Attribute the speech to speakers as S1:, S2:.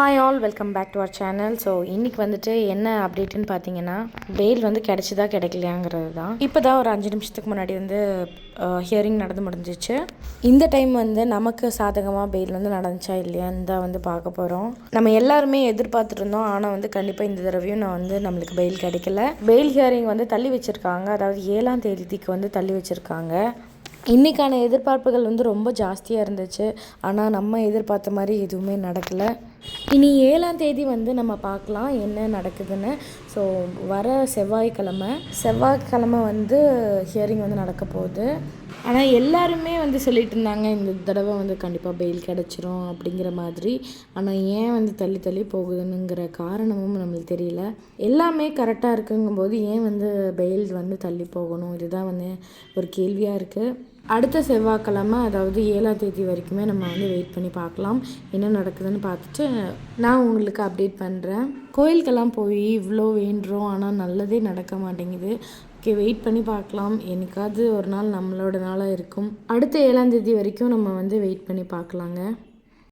S1: Hi all welcome back to our channel so இன்றைக்கி வந்துட்டு என்ன அப்டேட்டுன்னு பார்த்தீங்கன்னா பெயில் வந்து கிடைச்சதா கிடைக்கலையாங்கிறது தான். இப்போ தான் ஒரு அஞ்சு நிமிஷத்துக்கு முன்னாடி வந்து ஹியரிங் நடந்து முடிஞ்சிச்சு. இந்த டைம் வந்து நமக்கு சாதகமாக பெயில் வந்து நடந்துச்சா இல்லையான்னு தான் வந்து பார்க்க போகிறோம் நம்ம எல்லாருமே எதிர்பார்த்துருந்தோம். ஆனால் வந்து கண்டிப்பாக இந்த தடவையும் நான் வந்து நம்மளுக்கு பெயில் கிடைக்கல. பெயில் ஹியரிங் வந்து தள்ளி வச்சுருக்காங்க. அதாவது ஏழாம் தேதிக்கு வந்து தள்ளி வச்சுருக்காங்க. இன்றைக்கான எதிர்பார்ப்புகள் வந்து ரொம்ப ஜாஸ்தியாக இருந்துச்சு. ஆனால் நம்ம எதிர்பார்த்த மாதிரி எதுவுமே நடக்கலை. இனி ஏழாம் தேதி வந்து நம்ம பார்க்கலாம் என்ன நடக்குதுன்னு. ஸோ வர செவ்வாய்க்கிழமை. செவ்வாய்க்கிழமை வந்து ஹியரிங் வந்து நடக்க போகுது. ஆனால் எல்லாருமே வந்து சொல்லிட்டு இருந்தாங்க இந்த தடவை வந்து கண்டிப்பாக பெயில் கிடச்சிரும் அப்படிங்கிற மாதிரி. ஆனால் ஏன் வந்து தள்ளி தள்ளி போகுதுன்னுங்கிற காரணமும் நம்மளுக்கு தெரியல. எல்லாமே கரெக்டாக இருக்குங்கும்போது ஏன் வந்து பெயில் வந்து தள்ளி போகணும்? இதுதான் வந்து ஒரு கேள்வியாக இருக்குது அடுத்த செவ்வாய்க்கிழமை அதாவது ஏழாம் தேதி வரைக்குமே நம்ம வந்து வெயிட் பண்ணி பார்க்கலாம். என்ன நடக்குதுன்னு பார்த்துட்டு நான் உங்களுக்கு அப்டேட் பண்ணுறேன் கோயிலுக்கெல்லாம் போய் இவ்வளோ வேண்டுறோம் ஆனால் நல்லதே நடக்க மாட்டேங்குது. ஓகே வெயிட் பண்ணி பார்க்கலாம். என்னைக்காவது ஒரு நாள் நம்மளோட நாளாக இருக்கும். அடுத்த ஏழாம் தேதி வரைக்கும் நம்ம வந்து வெயிட் பண்ணி பார்க்கலாங்க.